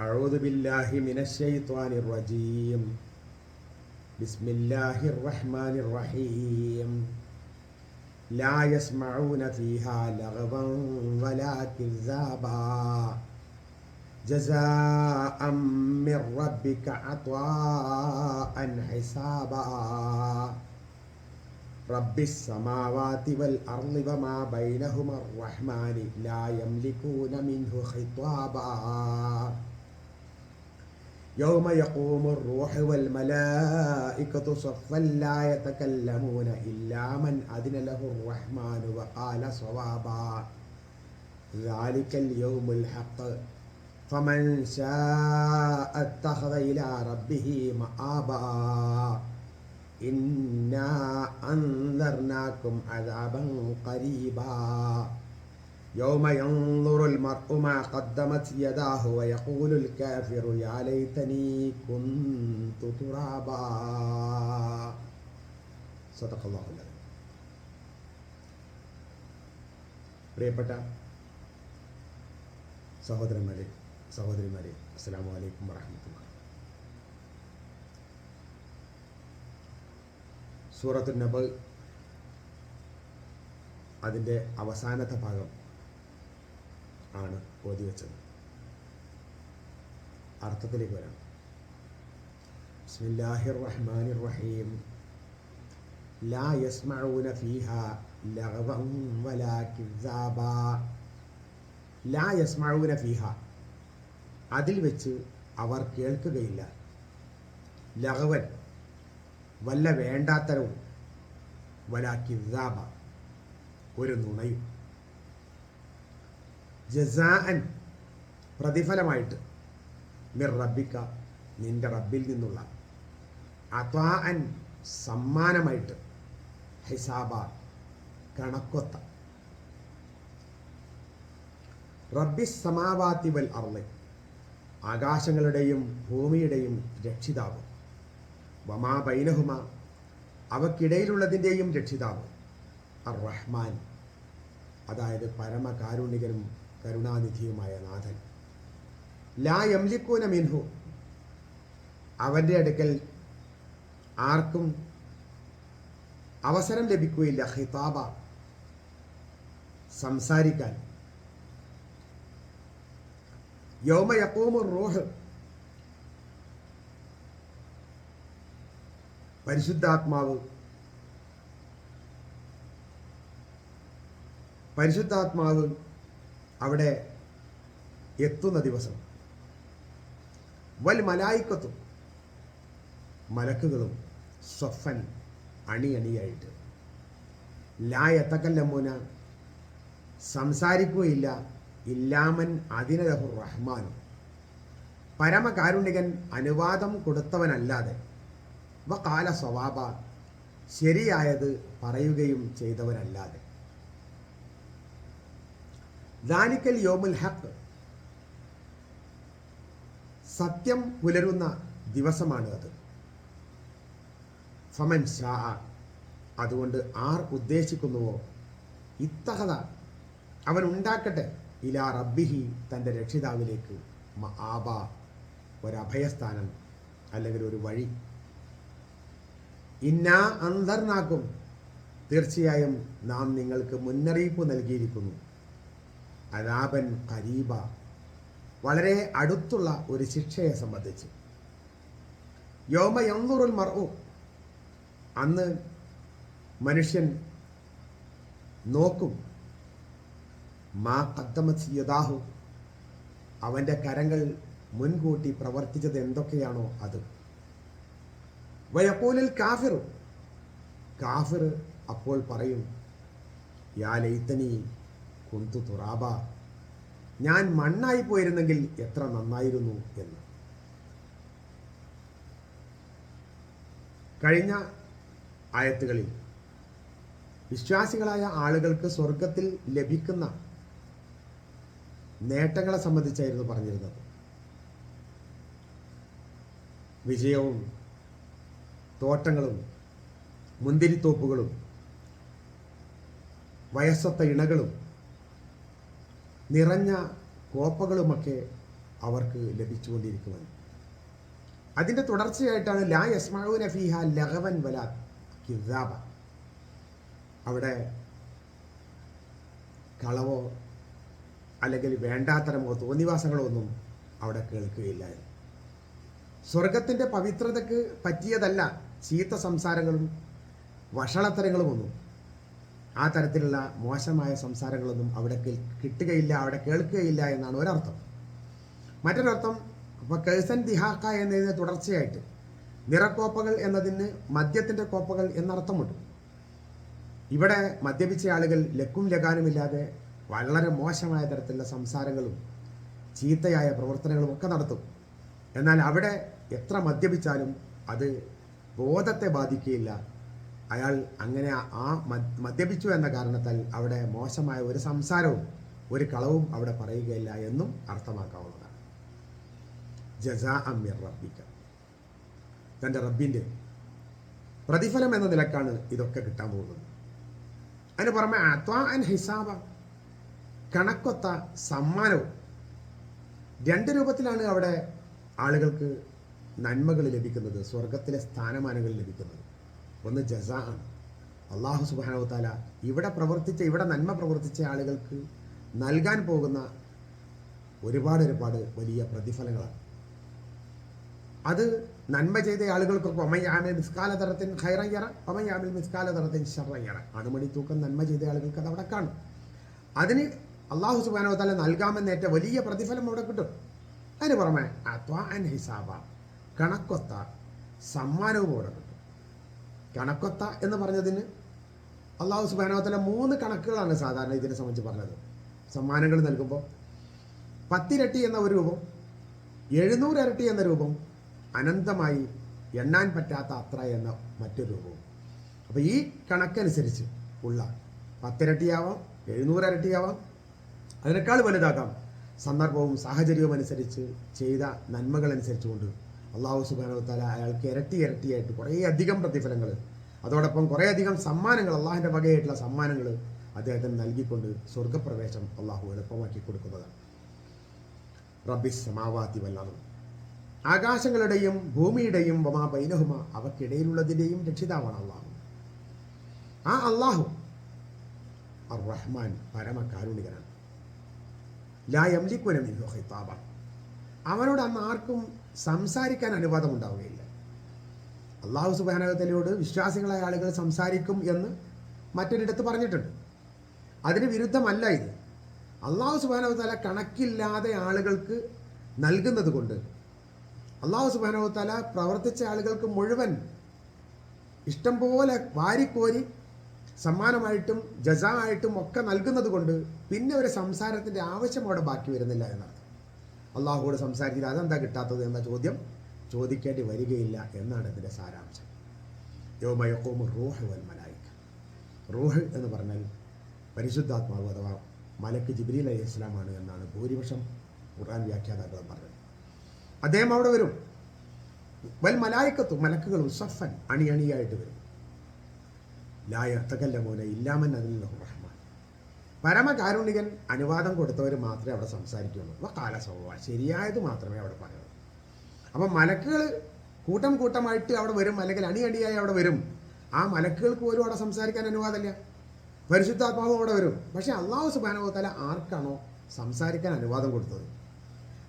أعوذ بالله من الشيطان الرجيم. بسم الله الرحمن الرحيم. لا يسمعون فيها لغوا ولا كذابا. جزاء من ربك عطاء حسابا. رب السماوات والأرض وما بينهما الرحمن لا يملكون منه خطابا. يوم يقوم الروح والملائكة صفا لا يتكلمون إلا من أذن له الرحمن وقال صوابا. ذلك اليوم الحق. فمن شاء اتخذ إلى ربه مآبا. إنا أنذرناكم عذابا قريبا. يوم ينظر المرء ما قدمت يداه ويقول الكافر يا ليتني كنت ترابا صدق الله العظيم പ്രിയപ്പെട്ട സഹോദരന്മാരെ സഹോദരിമാരെ അസ്സാം വലൈക്കും വറഹമത്തുള്ള സൂറത്തു നബ് അതിൻ്റെ അവസാനത്തെ ഭാഗം ആണ് ഓതി വെച്ചത്. അർത്ഥത്തിലേക്ക് വരാം. ബിസ്മില്ലാഹിർ റഹ്മാനിർ റഹീം ലാ യസ്മഊന ഫീഹ ലഗവൻ വലാ കിസാബാ ലാ യസ്മഊന ഫീഹ. അതിൽ വെച്ച് അവർ കേൾക്കുകയില്ല. ലഹവൻ വല്ല വേണ്ടാത്തരവും വലാ കിസാബ ഒരു നുണയും. ജസാഅൻ പ്രതിഫലമായിട്ട് മിർ റബ്ബിക്ക നിന്റെ റബ്ബിൽ നിന്നുള്ള അത്വാഅൻ സമ്മാനമായിട്ട് ഹിസാബ കണക്കൊത്ത. റബ്ബി സമാവാത്തി വൽ അർൾ ആകാശങ്ങളുടെയും ഭൂമിയുടെയും രക്ഷിതാവ്. വമാ ബൈനഹുമ അവക്കിടയിലുള്ളതിന്റെയും രക്ഷിതാവ് അർ റഹ്മാൻ അതായത് പരമകാരുണികനും കരുണാനിധിയുമായ നാഥൻ. ലാ യംലിക്കൂന മിൻഹു. അവന്റെ അടുക്കൽ ആർക്കും അവസരം ലഭിക്കുകയില്ല ഹിതാബ സംസാരിക്കാൻ. യൗമ യക്കൂമു റൂഹ്. പരിശുദ്ധാത്മാവ്. പരിശുദ്ധാത്മാവ് അവിടെ എത്തുന്ന ദിവസം വൽ മലായിക്കത്തും മലക്കുകളും സ്വഫൻ അണിയണിയായിട്ട്. ലായത്തക്കല്ലമ്മൂന സംസാരിക്കുകയില്ല ഇല്ലാമൻ അതിനലഹു റഹ്മാനും. പരമകാരുണികൻ അനുവാദം കൊടുത്തവനല്ലാതെ വ കാല സ്വഭാവ ശരിയായത് പറയുകയും ചെയ്തവനല്ലാതെ. ദാനിക്കൽ യോമുൽ ഹക്ക് സത്യം പുലരുന്ന ദിവസമാണ് അത്. ഫമൻ ഷാ അതുകൊണ്ട് ആർ ഉദ്ദേശിക്കുന്നുവോ? ഇത്തഹത അവൻ ഉണ്ടാക്കട്ടെ. ഇലാ റബ്ബിഹി തന്റെ രക്ഷിതാവിലേക്ക് ആബ ഒരഭയസ്ഥാനം അല്ലെങ്കിൽ ഒരു വഴി. ഇന്നാ അന്തർനാക്കും തീർച്ചയായും നാം നിങ്ങൾക്ക് മുന്നറിയിപ്പ് നൽകിയിരിക്കുന്നു. അലാപൻ കരീബ വളരെ അടുത്തുള്ള ഒരു ശിക്ഷയെ സംബന്ധിച്ച്. യോമ യന്തുറുൽ മറു അന്ന് മനുഷ്യൻ നോക്കും. മാ കദ്ദമത് അവന്റെ കരങ്ങൾ മുൻകൂട്ടി പ്രവർത്തിച്ചത് എന്തൊക്കെയാണോ അത്. വയപ്പോലിൽ കാഫിർ കാഫിർ അപ്പോൾ പറയും യാ ലൈത്തനി കുന്തു തുറാബ ഞാൻ മണ്ണായി പോയിരുന്നെങ്കിൽ എത്ര നന്നായിരുന്നു എന്ന്. കഴിഞ്ഞ ആയത്തുകളിൽ വിശ്വാസികളായ ആളുകൾക്ക് സ്വർഗത്തിൽ ലഭിക്കുന്ന നേട്ടങ്ങളെ സംബന്ധിച്ചായിരുന്നു പറഞ്ഞിരുന്നത്. വിജയവും തോട്ടങ്ങളും മുന്തിരിത്തോപ്പുകളും വയസ്സത്തെ ഇണകളും നിറഞ്ഞ കോപ്പകളുമൊക്കെ അവർക്ക് ലഭിച്ചുകൊണ്ടിരിക്കുവാൻ. അതിന്റെ തുടർച്ചയായിട്ടാണ് ലാ യസ്മാഊന നഫീഹ ലഹവൻ വലാ കിതാബ അവിടെ കളവോ അല്ലെങ്കിൽ വേണ്ടാത്തരമോ തോന്നിവാസങ്ങളോ ഒന്നും അവിടെ കേൾക്കുകയില്ല. സ്വർഗത്തിന്റെ പവിത്രതയ്ക്ക് പറ്റിയതല്ല ചീത്ത സംസാരങ്ങളും വഷളത്തരങ്ങളുമൊന്നും. ആ തരത്തിലുള്ള മോശമായ സംസാരങ്ങളൊന്നും അവിടെ കിട്ടുകയില്ല അവിടെ കേൾക്കുകയില്ല എന്നാണ് ഒരർത്ഥം. മറ്റൊരർത്ഥം അപ്പോൾ കേസൻ ദിഹാക്ക എന്നതിന് തുടർച്ചയായിട്ട് നിറക്കോപ്പകൾ എന്നതിന് മദ്യത്തിന്റെ കോപ്പകൾ എന്നർത്ഥമുണ്ട്. ഇവിടെ മദ്യപിച്ച ആളുകൾ ലക്കും ലഗാനുമില്ലാതെ വളരെ മോശമായ തരത്തിലുള്ള സംസാരങ്ങളും ചീത്തയായ പ്രവർത്തനങ്ങളും ഒക്കെ നടത്തും. എന്നാൽ അവിടെ എത്ര മദ്യപിച്ചാലും അത് ബോധത്തെ ബാധിക്കുകയില്ല അയാൾ അങ്ങനെ ആ- മദ്യപിച്ചു എന്ന കാരണത്താൽ അവിടെ മോശമായ ഒരു സംസാരവും ഒരു കളവും അവിടെ പറയുകയില്ല എന്നും അർത്ഥമാക്കാവുന്നതാണ്. ജസാ അമ്മിർ റബ്ബിക്ക തന്റെ റബ്ബിന്റെ പ്രതിഫലം എന്ന നിലക്കാണ് ഇതൊക്കെ കിട്ടാൻ പോകുന്നത്. അതിന് പുറമെ അത്വാ ഹിസാബ കണക്കൊത്ത സമ്മാനവും. രണ്ട് രൂപത്തിലാണ് അവിടെ ആളുകൾക്ക് നന്മകൾ ലഭിക്കുന്നത് സ്വർഗത്തിലെ സ്ഥാനമാനങ്ങൾ ലഭിക്കുന്നത്. ഒന്ന് ജസാ. ആണ് അള്ളാഹു സുബാനോ താല ഇവിടെ പ്രവർത്തിച്ച ഇവിടെ നന്മ പ്രവർത്തിച്ച ആളുകൾക്ക് നൽകാൻ പോകുന്ന ഒരുപാട് ഒരുപാട് വലിയ പ്രതിഫലങ്ങളാണ്. അത് നന്മ ചെയ്ത ആളുകൾക്ക് ഒമയാമിൽ മിസ്കാല തരത്തിൻ ഹൈറയ്യറ ഒമയാമിൽ മിസ്കാല തരത്തിൻ ഷറയ്യറ അണുമണി തൂക്കം നന്മ ചെയ്ത ആളുകൾക്ക് അത് അവിടെ കാണും. അതിന് അള്ളാഹു സുബാനോ താല നൽകാമെന്നേറ്റ വലിയ പ്രതിഫലം അവിടെ കിട്ടും. അതിന് പുറമെ അത്വാ അൻ ഹിസാബ കണക്കൊത്ത സമ്മാനവും അവിടെ കണക്കൊത്ത എന്ന് പറഞ്ഞതിന് അള്ളാഹു സുബാനോത്തല താല മൂന്ന് കണക്കുകളാണ് സാധാരണ ഇതിനെ സംബന്ധിച്ച് പറഞ്ഞത്. സമ്മാനങ്ങൾ നൽകുമ്പോൾ പത്തിരട്ടി എന്ന ഒരു രൂപം എഴുന്നൂറ് ഇരട്ടി എന്ന രൂപം അനന്തമായി എണ്ണാൻ പറ്റാത്ത അത്ര എന്ന മറ്റൊരു രൂപവും. അപ്പോൾ ഈ കണക്കനുസരിച്ച് ഉള്ള പത്തിരട്ടിയാവാം എഴുന്നൂറ് ഇരട്ടിയാവാം അതിനേക്കാൾ വലുതാക്കാം സന്ദർഭവും സാഹചര്യവും അനുസരിച്ച് ചെയ്ത നന്മകൾ അനുസരിച്ചുകൊണ്ട് അള്ളാഹു സുബാനവത്താല അയാൾക്ക് ഇരട്ടി ഇരട്ടിയായിട്ട് കുറേ അധികം പ്രതിഫലങ്ങൾ. അതോടൊപ്പം കുറേ അധികം സമ്മാനങ്ങൾ അള്ളാഹിന്റെ വകയായിട്ടുള്ള സമ്മാനങ്ങൾ അദ്ദേഹത്തിന് നൽകിക്കൊണ്ട് സ്വർഗപ്രവേശം അള്ളാഹു എളുപ്പമാക്കി കൊടുക്കുന്നതാണ്. റബ്ബിസ് സമാവാത്തി വല്ലാതും ആകാശങ്ങളുടെയും ഭൂമിയുടെയും വമാ ബൈനഹുമ അവക്കിടയിലുള്ളതിന്റെയും രക്ഷിതാവാണ് അള്ളാഹു. ആ അള്ളാഹു അർ റഹ്മാൻ പരമകാരുണികനാണ് ലാ യംലിക്കുന മിൻഹു ഖിതാബ. അവനോട് അന്ന് ആർക്കും സംസാരിക്കാൻ അനുവാദം ഉണ്ടാവുകയില്ല അള്ളാഹു സുബാനകത്തിലോട് വിശ്വാസികളായ ആളുകൾ സംസാരിക്കും എന്ന് മറ്റൊരിടത്ത് പറഞ്ഞിട്ടുണ്ട്. അതിന് വിരുദ്ധമല്ല ഇത്. അള്ളാഹു സുബാനവത്താല കണക്കില്ലാതെ ആളുകൾക്ക് നൽകുന്നത് കൊണ്ട് അള്ളാഹു സുബാനവത്താല പ്രവർത്തിച്ച ആളുകൾക്ക് മുഴുവൻ ഇഷ്ടം പോലെ വാരിക്കോരി സമ്മാനമായിട്ടും ജസായിട്ടും ഒക്കെ നൽകുന്നത് കൊണ്ട് പിന്നെ ഒരു സംസാരത്തിന്റെ ആവശ്യം അവിടെ ബാക്കി വരുന്നില്ല എന്നർത്ഥം അള്ളാഹുവോട് സംസാരിച്ചില്ല അതെന്താ കിട്ടാത്തത് എന്ന ചോദ്യം ചോദിക്കേണ്ടി വരികയില്ല എന്നാണ് ഇതിന്റെ സാരാംശം. യോമയക്കോമ റൂഹ് വൽ മലായിക്ക റൂഹ് എന്ന് പറഞ്ഞാൽ പരിശുദ്ധാത്മാവ് അഥവാ മലക്ക് ജിബ്രീൽ അലൈഹി ഇസ്ലാമാണ് എന്നാണ് ഭൂരിപക്ഷം ഖുർആൻ വ്യാഖ്യാതാക്കളും പറഞ്ഞത്. അദ്ദേഹം അവിടെ വരും. വൽ മലായിക്കത്തും മലക്കുകൾ സഫൻ അണിയണിയായിട്ട് വരും. ലായ പോലെ ഇല്ലാമൻ അതിൽ റഹ്മാൻ. പരമകാരുണികൻ അനുവാദം കൊടുത്തവർ മാത്രമേ അവിടെ സംസാരിക്കുള്ളൂ അപ്പോൾ കാല സൗവ ശരിയായത് മാത്രമേ അവിടെ പറയുള്ളൂ. അപ്പം മലക്കുകൾ കൂട്ടം കൂട്ടമായിട്ട് അവിടെ വരും. അല്ലെങ്കിൽ അണിയണിയായി അവിടെ വരും. ആ മലക്കുകൾക്ക് പോലും അവിടെ സംസാരിക്കാൻ അനുവാദമില്ല. പരിശുദ്ധാത്മാവും അവിടെ വരും. പക്ഷേ അള്ളാഹു സുബാനുഭവത്തല ആർക്കാണോ സംസാരിക്കാൻ അനുവാദം കൊടുത്തത്?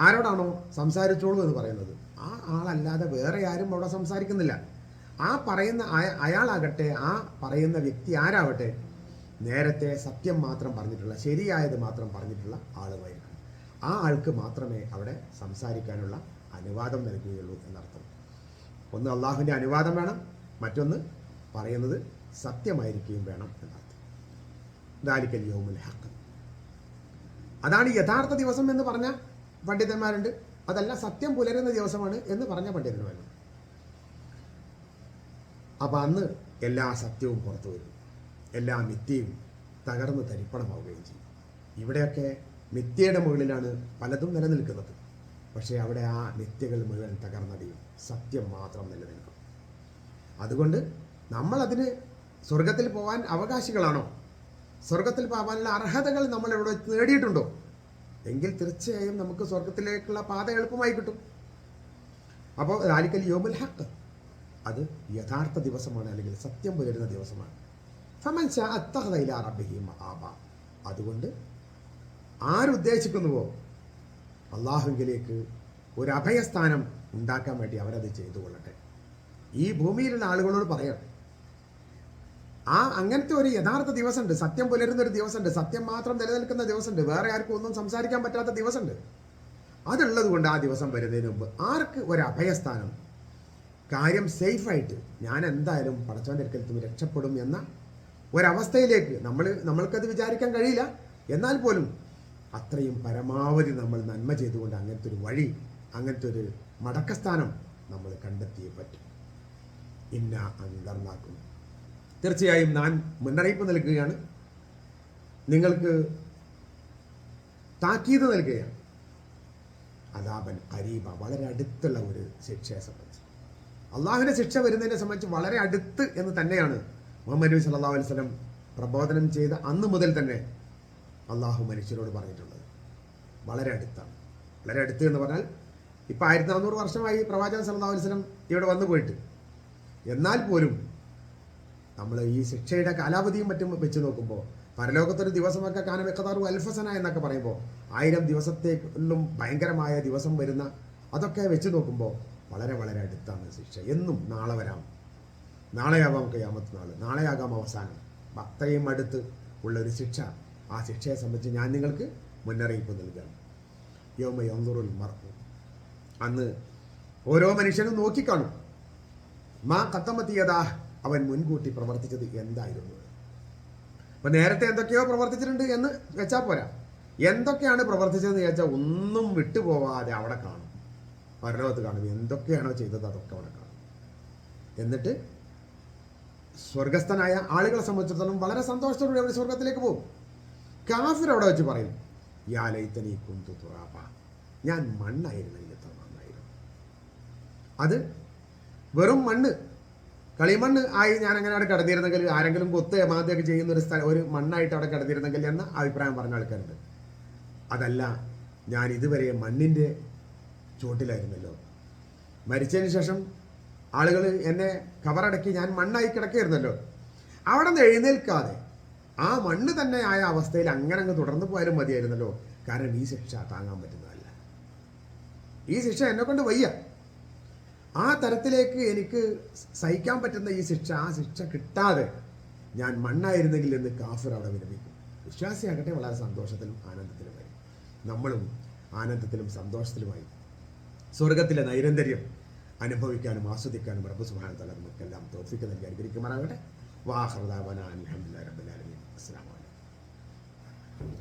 ആരോടാണോ സംസാരിച്ചോളൂ എന്ന് പറയുന്നത്? ആ ആളല്ലാതെ വേറെ ആരും അവിടെ സംസാരിക്കുന്നില്ല. ആ പറയുന്ന അയ- അയാളാകട്ടെ ആ പറയുന്ന വ്യക്തി ആരാവട്ടെ നേരത്തെ സത്യം മാത്രം പറഞ്ഞിട്ടുള്ള ശരിയായത് മാത്രം പറഞ്ഞിട്ടുള്ള ആളുമായിരിക്കും ആ ആൾക്ക് മാത്രമേ അവിടെ സംസാരിക്കാനുള്ള അനുവാദം നൽകുകയുള്ളൂ എന്നർത്ഥം. ഒന്ന് അള്ളാഹുവിന്റെ അനുവാദം വേണം മറ്റൊന്ന് പറയുന്നത് സത്യമായിരിക്കുകയും വേണം എന്നർത്ഥം. ദാലിക്കൽ യോമുൽ ഹക്ക് അതാണ് യഥാർത്ഥ ദിവസം എന്ന് പറഞ്ഞ പണ്ഡിതന്മാരുണ്ട്. അതല്ല സത്യം പുലരുന്ന ദിവസമാണ് എന്ന് പറഞ്ഞ പണ്ഡിതന്മാരുണ്ട്. അപ്പം അന്ന് എല്ലാ സത്യവും പുറത്തു വരും. എല്ലാ മിഥ്യയും തകർന്ന് തരിപ്പണമാവുകയും ചെയ്യും. ഇവിടെയൊക്കെ മിഥ്യയുടെ മുകളിലാണ് പലതും നിലനിൽക്കുന്നത്. പക്ഷേ അവിടെ ആ മിഥ്യകൾ മുഴുവൻ തകർന്നടിയും സത്യം മാത്രം നിലനിൽക്കും. അതുകൊണ്ട് നമ്മളതിന് സ്വർഗത്തിൽ പോകാൻ അവകാശികളാണോ? സ്വർഗത്തിൽ പോകാനുള്ള അർഹതകൾ നമ്മൾ എവിടെ നേടിയിട്ടുണ്ടോ? എങ്കിൽ തീർച്ചയായും നമുക്ക് സ്വർഗത്തിലേക്കുള്ള പാത എളുപ്പമായി കിട്ടും. അപ്പോൾ ലാലിക്കൽ യോമുൽ ഹക്ക് അത് യഥാർത്ഥ ദിവസമാണ് അല്ലെങ്കിൽ സത്യം പുലരുന്ന ദിവസമാണ്. ഫമൻ റബ്ബിഹി മആബ. അതുകൊണ്ട് ആരുദ്ദേശിക്കുന്നുവോ അള്ളാഹുവിലേക്ക് ഒരു അഭയസ്ഥാനം ഉണ്ടാക്കാൻ വേണ്ടി അവരത് ചെയ്തു കൊള്ളട്ടെ. ഈ ഭൂമിയിലുള്ള ആളുകളോട് പറയണം ആ അങ്ങനത്തെ ഒരു യഥാർത്ഥ ദിവസമുണ്ട്. സത്യം പുലരുന്ന ഒരു ദിവസമുണ്ട്. സത്യം മാത്രം നിലനിൽക്കുന്ന ദിവസമുണ്ട്. വേറെ ആർക്കും ഒന്നും സംസാരിക്കാൻ പറ്റാത്ത ദിവസമുണ്ട്. അതുള്ളത് കൊണ്ട് ആ ദിവസം വരുന്നതിന് മുമ്പ് ആർക്ക് ഒരു അഭയസ്ഥാനം? കാര്യം സേഫായിട്ട് ഞാൻ എന്തായാലും പടച്ചവന്റെ അടുക്കൽ രക്ഷപ്പെടും എന്ന ഒരവസ്ഥയിലേക്ക് നമ്മൾ നമ്മൾക്കത് വിചാരിക്കാൻ കഴിയില്ല. എന്നാൽ പോലും അത്രയും പരമാവധി നമ്മൾ നന്മ ചെയ്തുകൊണ്ട് അങ്ങനത്തെ ഒരു വഴി അങ്ങനത്തെ ഒരു മടക്കസ്ഥാനം നമ്മൾ കണ്ടെത്തിയേ പറ്റും. ഇന്ന അന്തർനാക്കും തീർച്ചയായും ഞാൻ മുന്നറിയിപ്പ് നൽകുകയാണ്. നിങ്ങൾക്ക് താക്കീത് നൽകുകയാണ്. അതാപൻ അരീബ വളരെ അടുത്തുള്ള ഒരു ശിക്ഷയെ സംബന്ധിച്ച്. അള്ളാഹുവിന്റെ ശിക്ഷ വരുന്നതിനെ സംബന്ധിച്ച് വളരെ അടുത്ത് എന്ന് തന്നെയാണ് മുഹമ്മദ് നബി സല്ലാ വസ്ലം പ്രബോധനം ചെയ്ത അന്ന് മുതൽ തന്നെ അള്ളാഹു മനുഷ്യരോട് പറഞ്ഞിട്ടുള്ളത്. വളരെ അടുത്താണ്. വളരെ അടുത്ത് എന്ന് പറഞ്ഞാൽ ഇപ്പം ആയിരത്തി നാനൂറ് വർഷമായി പ്രവാചകൻ സല്ലാ വസ്ലം ഇവിടെ വന്നു പോയിട്ട്. എന്നാൽ പോലും നമ്മൾ ഈ ശിക്ഷയുടെ കാലാവധിയും മറ്റും വെച്ച് നോക്കുമ്പോൾ പരലോകത്തൊരു ദിവസമൊക്കെ കാനം എക്കതാറു അൽഫസന എന്നൊക്കെ പറയുമ്പോൾ ആയിരം ദിവസത്തേക്കും ഭയങ്കരമായ ദിവസം വരുന്ന അതൊക്കെ വെച്ച് നോക്കുമ്പോൾ വളരെ വളരെ അടുത്താണ് ശിക്ഷ. എന്നും നാളെ വരാം. നാളെയാവാം കയ്യാമത്ത് നാൾ നാളെയാകാം അവസാനം. അത്രയും അടുത്ത് ഉള്ളൊരു ശിക്ഷ. ആ ശിക്ഷയെ സംബന്ധിച്ച് ഞാൻ നിങ്ങൾക്ക് മുന്നറിയിപ്പ് നൽകുകയാണ് യോമ യന്തുറുൽ മറക്കും അന്ന് ഓരോ മനുഷ്യനും നോക്കിക്കാണും. മാ കത്തമത്തിയതാ അവൻ മുൻകൂട്ടി പ്രവർത്തിച്ചത് എന്തായിരുന്നു? അപ്പൊ നേരത്തെ എന്തൊക്കെയോ പ്രവർത്തിച്ചിട്ടുണ്ട് എന്ന് വെച്ചാൽ പോരാ. എന്തൊക്കെയാണ് പ്രവർത്തിച്ചതെന്ന് ചോദിച്ചാൽ ഒന്നും വിട്ടുപോവാതെ അവിടെ കാണും. പരലോകത്ത് കാണും. എന്തൊക്കെയാണോ ചെയ്തത് അതൊക്കെ അവിടെ കാണും. എന്നിട്ട് സ്വർഗസ്ഥനായ ആളുകളെ സംബന്ധിച്ചിടത്തോളം വളരെ സന്തോഷത്തോടെ അവർ സ്വർഗത്തിലേക്ക് പോകും. കാഫിർ അവിടെ വെച്ച് പറയും യാ കുന്തു ഞാൻ മണ്ണായിരുന്നെങ്കിൽ എത്ര നന്നായിരുന്നു. അത് വെറും മണ്ണ് കളിമണ്ണ് ആയി ഞാൻ അങ്ങനെ അവിടെ കിടന്നിരുന്നെങ്കിൽ ആരെങ്കിലും കൊത്ത് മാതിയൊക്കെ ചെയ്യുന്ന ഒരു സ്ഥലം ഒരു മണ്ണായിട്ട് അവിടെ കിടന്നിരുന്നെങ്കിൽ എന്ന അഭിപ്രായം പറഞ്ഞ ആൾക്കാരുണ്ട്. അതല്ല ഞാൻ ഇതുവരെ മണ്ണിന്റെ ചുവട്ടിലായിരുന്നല്ലോ മരിച്ചതിന് ശേഷം ആളുകൾ എന്നെ കവറടക്കി ഞാൻ മണ്ണായി കിടക്കുകയായിരുന്നല്ലോ. അവിടെ നിന്ന് എഴുന്നേൽക്കാതെ ആ മണ്ണ് തന്നെ ആയ അവസ്ഥയിൽ അങ്ങനെ അങ്ങ് തുടർന്നു പോയാലും മതിയായിരുന്നല്ലോ. കാരണം ഈ ശിക്ഷ താങ്ങാൻ പറ്റുന്നതല്ല. ഈ ശിക്ഷ എന്നെ കൊണ്ട് വയ്യ. ആ തരത്തിലേക്ക് എനിക്ക് സഹിക്കാൻ പറ്റുന്ന ഈ ശിക്ഷ ആ ശിക്ഷ കിട്ടാതെ ഞാൻ മണ്ണായിരുന്നെങ്കിൽ എന്ന് കാഫിർ അവിടെ വിരമിക്കും വിശ്വാസിയാകട്ടെ വളരെ സന്തോഷത്തിലും ആനന്ദത്തിലും ആനന്ദത്തിലുമായി. നമ്മളും ആനന്ദത്തിലും സന്തോഷത്തിലുമായി. സ്വർഗത്തിലെ നൈരന്തര്യം അനുഭവിക്കാനും ആസ്വദിക്കാനും റബ്ബ് സുബാന തല നമുക്കെല്ലാം തോഫിക്ക് നൽകി അനുഗ്രഹിക്കുമാറാകട്ടെ. അൽഹംദുലില്ലാഹി റബ്ബിൽ റബ്ബുലാലമീൻ അസ്സാം അലൈക്കും.